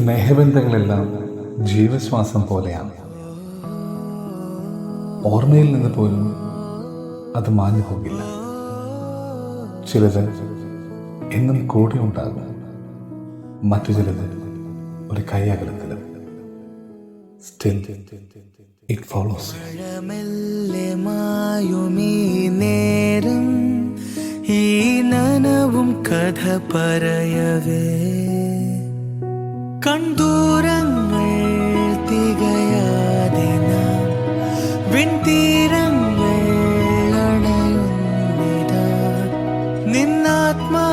സ്നേഹബന്ധങ്ങളെല്ലാം ജീവശ്വാസം പോലെയാണ്. ഓർമ്മയിൽ നിന്ന് പോലും അത് മാഞ്ഞു പോകില്ല. ചിലത് എന്നും കൂടെ ഉണ്ടാകും. മറ്റു ചിലത് ഒരു കൈയകലത്തിലും. സ്റ്റിൽ ഇറ്റ് ഫോളോസ് നേരം? ഈ നനവും കഥ പറയവേ. കൺദൂരങ്ങൾ തികയാതെ നാം വിൺതീരങ്ങൾ അണയുന്നിതാ. നിന്നാത്മാ